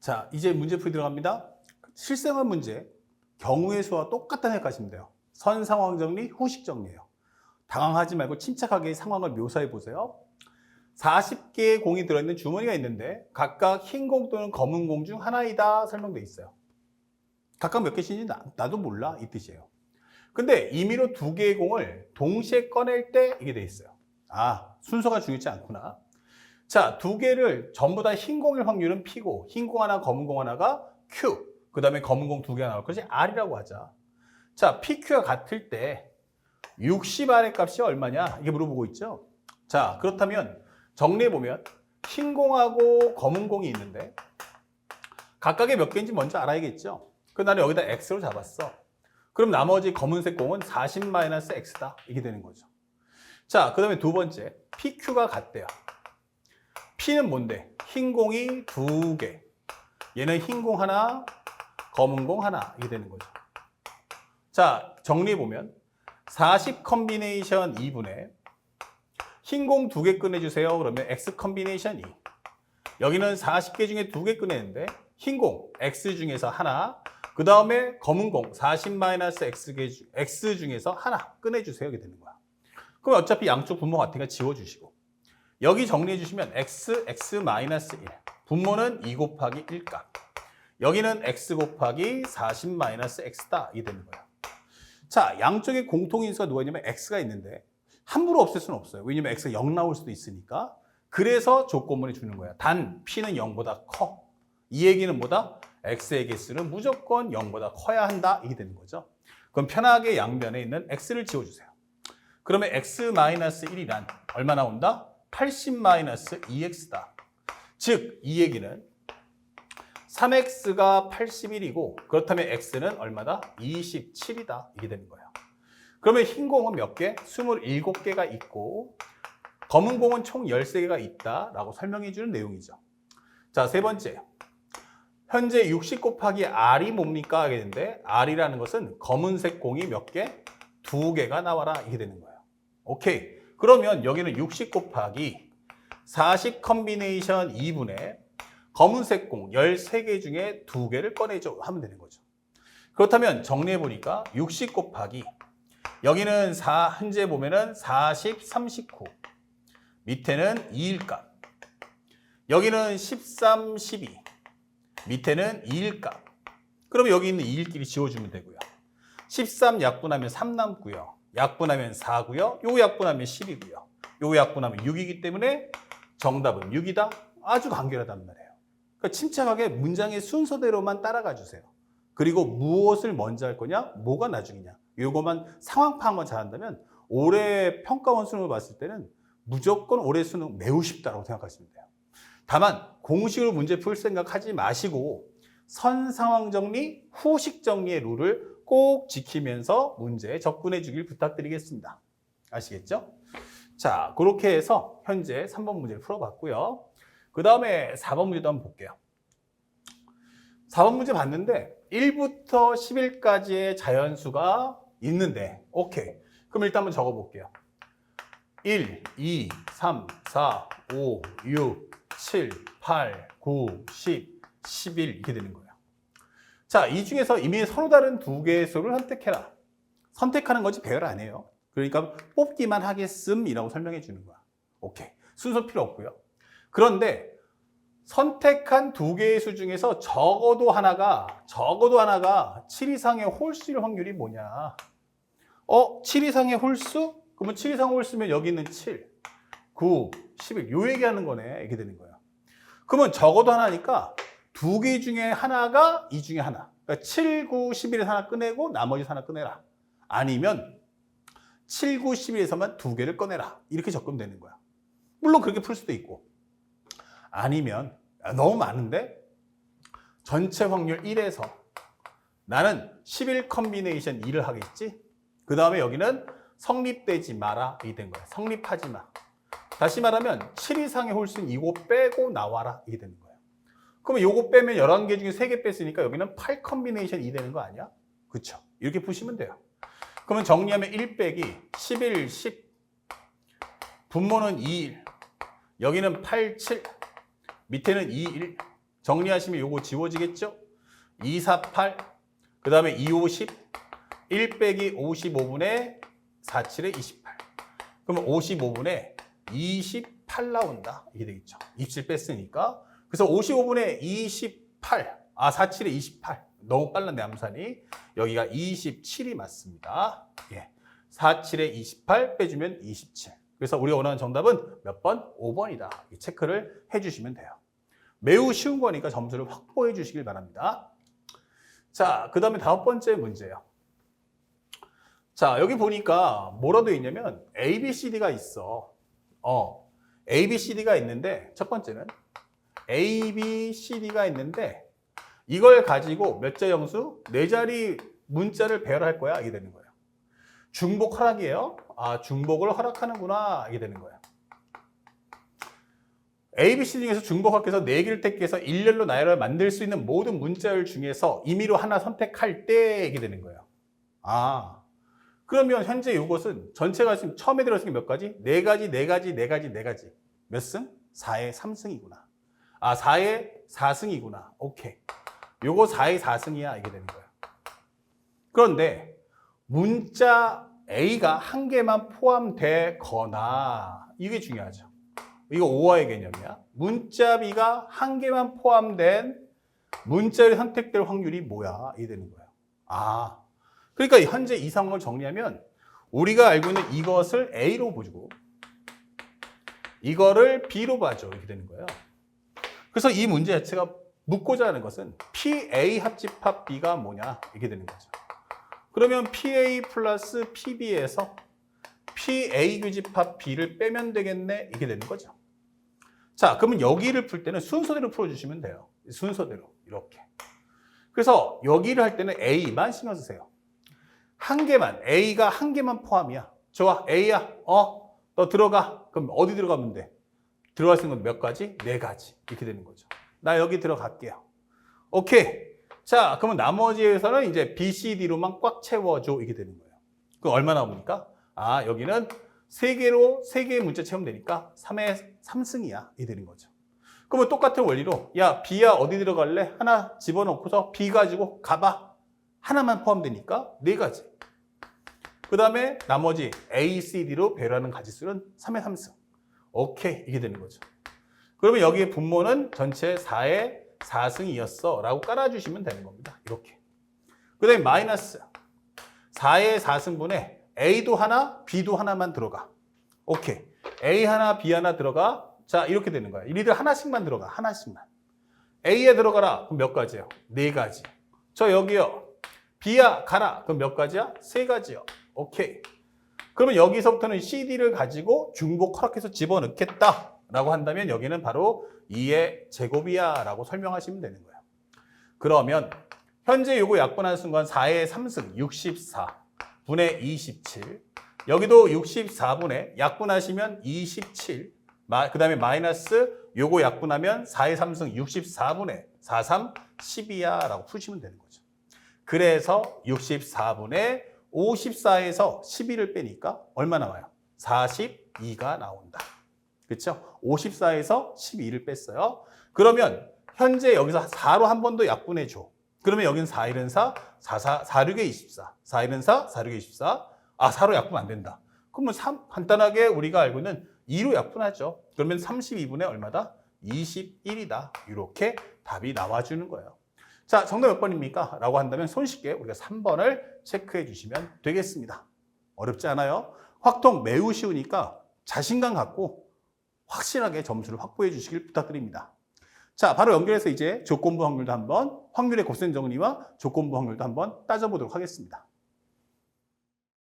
자, 이제 문제풀이 들어갑니다. 실생활 문제, 경우의 수와 똑같다는 생각하시면 돼요. 선 상황 정리, 후식 정리예요. 당황하지 말고 침착하게 상황을 묘사해 보세요. 40개의 공이 들어있는 주머니가 있는데 각각 흰 공 또는 검은 공 중 하나이다 설명돼 있어요. 각각 몇 개씩인지 나, 나도 몰라 이 뜻이에요. 근데 임의로 두 개의 공을 동시에 꺼낼 때 이게 돼 있어요. 아 순서가 중요치 않구나. 자, 두 개를 전부 다 흰 공일 확률은 P고 흰 공 하나, 검은 공 하나가 Q. 그 다음에 검은 공 두 개가 나올 것이 R이라고 하자. 자, PQ가 같을 때 60R의 값이 얼마냐? 이게 물어보고 있죠. 자, 그렇다면 정리해 보면 흰 공하고 검은 공이 있는데 각각의 몇 개인지 먼저 알아야겠죠. 그 나는 여기다 X로 잡았어. 그럼 나머지 검은색 공은 40-X다. 이게 되는 거죠. 자, 그 다음에 두 번째 PQ가 같대요. P는 뭔데? 흰 공이 두 개. 얘는 흰 공 하나, 검은 공 하나. 이게 되는 거죠. 자, 정리해 보면 40 컨비네이션 2분의 흰 공 두 개 꺼내주세요. 그러면 X 컨비네이션 2. 여기는 40개 중에 두 개 꺼내는데 흰 공 X 중에서 하나, 그 다음에 검은 공 40-X 개 중- X 중에서 하나 꺼내주세요. 이게 되는 거야. 그럼 어차피 양쪽 분모 같으니까 지워주시고 여기 정리해 주시면 x, x-1 분모는 2 곱하기 1값 여기는 x 곱하기 40-x다. 이게 되는 거예요 자 양쪽에 공통인수가 누가 있냐면 x가 있는데 함부로 없앨 수는 없어요. 왜냐면 x가 0 나올 수도 있으니까. 그래서 조건문에 주는 거야. 단 p는 0보다 커. 이 얘기는 뭐다? x의 개수는 무조건 0보다 커야 한다. 이게 되는 거죠. 그럼 편하게 양변에 있는 x를 지워주세요. 그러면 x-1이란 얼마 나온다? 80-2x다. 즉, 이 얘기는 3x가 81이고 그렇다면 x는 얼마다? 27이다. 이게 되는 거예요. 그러면 흰 공은 몇 개? 27개가 있고 검은 공은 총 13개가 있다라고 설명해 주는 내용이죠. 자, 세 번째. 현재 60 곱하기 r이 뭡니까? 하게 되는데 r이라는 것은 검은색 공이 몇 개? 두 개가 나와라. 이게 되는 거예요. 오케이. 그러면 여기는 60 곱하기 40 컨비네이션 2분의 검은색 공 13개 중에 2개를 꺼내줘 하면 되는 거죠. 그렇다면 정리해 보니까 60 곱하기 여기는 4 현재 보면은 40, 39 밑에는 2일값 여기는 13, 12 밑에는 2일값 그럼 여기 있는 2일끼리 지워주면 되고요. 13 약분하면 3 남고요. 약분하면 4고요. 요 약분하면 10이고요. 요 약분하면 6이기 때문에 정답은 6이다. 아주 간결하단 말이에요. 그러니까 침착하게 문장의 순서대로만 따라가 주세요. 그리고 무엇을 먼저 할 거냐, 뭐가 나중이냐. 요것만 상황 파악만 잘한다면 올해 평가원 수능을 봤을 때는 무조건 올해 수능 매우 쉽다고 생각하시면 돼요. 다만 공식으로 문제 풀 생각하지 마시고 선 상황 정리, 후식 정리의 룰을 꼭 지키면서 문제에 접근해 주길 부탁드리겠습니다. 아시겠죠? 자, 그렇게 해서 현재 3번 문제를 풀어봤고요. 그 다음에 4번 문제도 한번 볼게요. 4번 문제 봤는데 1부터 10일까지의 자연수가 있는데 오케이. 그럼 일단 한번 적어볼게요. 1, 2, 3, 4, 5, 6, 7, 8, 9, 10, 11 이렇게 되는 거예요. 자, 이 중에서 이미 서로 다른 두 개의 수를 선택해라. 선택하는 거지 배열 안 해요. 그러니까 뽑기만 하겠음이라고 설명해 주는 거야. 오케이. 순서 필요 없고요. 그런데 선택한 두 개의 수 중에서 적어도 하나가 적어도 하나가 7 이상의 홀수일 확률이 뭐냐? 어, 7 이상의 홀수? 그러면 7 이상 홀수면 여기 있는 7, 9, 11. 요 얘기하는 거네. 이렇게 되는 거예요. 그러면 적어도 하나니까 두 개 중에 하나가 이 중에 하나. 그러니까 7, 9, 11에서 하나 꺼내고 나머지 하나 꺼내라. 아니면 7, 9, 11에서만 두 개를 꺼내라. 이렇게 접근되는 거야. 물론 그렇게 풀 수도 있고. 아니면 아, 너무 많은데 전체 확률 1에서 나는 11 컨비네이션 2를 하겠지. 그 다음에 여기는 성립되지 마라. 이게 된 거야. 성립하지 마. 다시 말하면 7 이상의 홀수는 이거 빼고 나와라. 이게 되는 거야. 그러면 요거 빼면 11개 중에 3개 뺐으니까 여기는 8 컨비네이션 2 되는 거 아니야? 그쵸? 이렇게 푸시면 돼요. 그러면 정리하면 1 빼기 11, 10 분모는 2, 1 여기는 8, 7 밑에는 2, 1 정리하시면 요거 지워지겠죠? 248, 그 다음에 250, 1 빼기 55분의 47에 28. 그러면 55분에 28 나온다. 이게 되겠죠. 입실 뺐으니까. 그래서 55분에 28, 아, 47에 28. 너무 빨랐네, 암산이. 여기가 27이 맞습니다. 예. 47에 28 빼주면 27. 그래서 우리가 원하는 정답은 몇 번? 5번이다. 이 체크를 해주시면 돼요. 매우 쉬운 거니까 점수를 확보해 주시길 바랍니다. 자, 그 다음에 다섯 번째 문제예요. 자, 여기 보니까 뭐라 되어 있냐면 A, B, C, D가 있어. 어, A, B, C, D가 있는데 첫 번째는 A, B, C, D가 있는데 이걸 가지고 몇자 영수? 네 자리 문자를 배열할 거야. 이게 되는 거예요. 중복 허락이에요. 아, 중복을 허락하는구나. 이게 되는 거예요. A, B, C 중에서 중복학교에서 4개를 택해서 일렬로 나열을 만들 수 있는 모든 문자열 중에서 임의로 하나 선택할 때 이게 되는 거예요. 아, 그러면 현재 이것은 전체가 지금 처음에 들어있는 게몇 가지? 네 가지, 네 가지, 네 가지, 네 가지. 몇 승? 4의 3승이구나. 아, 4의 4승이구나. 오케이. 요거 4의 4승이야. 이게 되는 거예요. 그런데 문자 A가 한 개만 포함되거나 이게 중요하죠. 이거 오화의 개념이야. 문자 B가 한 개만 포함된 문자를 선택될 확률이 뭐야? 이게 되는 거예요. 아, 그러니까 현재 이 상황을 정리하면 우리가 알고 있는 이것을 A로 보고 이거를 B로 봐줘 이렇게 되는 거예요. 그래서 이 문제 자체가 묻고자 하는 것은 PA 합집합 B가 뭐냐 이렇게 되는 거죠. 그러면 PA 플러스 PB에서 PA 규집합 B를 빼면 되겠네 이게 되는 거죠. 자, 그러면 여기를 풀 때는 순서대로 풀어주시면 돼요. 순서대로 이렇게. 그래서 여기를 할 때는 A만 신경 쓰세요. 한 개만 A가 한 개만 포함이야. 좋아, A야. 어, 너 들어가. 그럼 어디 들어가면 돼? 들어갈 건몇 가지? 네 가지. 이렇게 되는 거죠. 나 여기 들어갈게요. 오케이. 자, 그러면 나머지 에서는 이제 B, C, D로만 꽉 채워줘. 이게 되는 거예요. 그럼 얼마 나옵니까? 아, 여기는 세 개로 세 개의 문자 채우면 되니까 3의 3승이야. 이 되는 거죠. 그러면 똑같은 원리로 야, B야 어디 들어갈래? 하나 집어넣고서 B 가지고 가봐. 하나만 포함되니까 네 가지. 그 다음에 나머지 A, C, D로 배열하는 가지수는 3의 3승. 오케이. 이게 되는 거죠. 그러면 여기에 분모는 전체 4의 4승이었어. 라고 깔아주시면 되는 겁니다. 이렇게. 그 다음에 마이너스 4의 4승분에 A도 하나, B도 하나만 들어가. 오케이. A 하나, B 하나 들어가. 자, 이렇게 되는 거야. 이리들 하나씩만 들어가. 하나씩만. A에 들어가라. 그럼 몇 가지요? 네 가지. 저 여기요. B야, 가라. 그럼 몇 가지야? 세 가지요. 오케이. 그러면 여기서부터는 CD를 가지고 중복 허락해서 집어넣겠다. 라고 한다면 여기는 바로 2의 제곱이야. 라고 설명하시면 되는 거예요. 그러면 현재 요거 약분하는 순간 4의 3승 64 분의 27 여기도 64분의 약분하시면 27 그 다음에 마이너스 요거 약분하면 4의 3승 64분의 43 12야 라고 푸시면 되는 거죠. 그래서 64분의 54에서 12를 빼니까 얼마 나와요? 42가 나온다. 그렇죠? 54에서 12를 뺐어요. 그러면 현재 여기서 4로 한 번 더 약분해 줘. 그러면 여기는 4, 1은 4, 4, 4, 4, 6에 24. 4, 1은 4, 4, 6에 24. 아, 4로 약분 안 된다. 그러면 3, 간단하게 우리가 알고 있는 2로 약분하죠. 그러면 32분의 얼마다? 21이다. 이렇게 답이 나와주는 거예요. 자, 정답 몇 번입니까? 라고 한다면 손쉽게 우리가 3번을 체크해 주시면 되겠습니다. 어렵지 않아요? 확통 매우 쉬우니까 자신감 갖고 확실하게 점수를 확보해 주시길 부탁드립니다. 자, 바로 연결해서 이제 조건부 확률도 한번, 확률의 곱셈 정리와 조건부 확률도 한번 따져보도록 하겠습니다.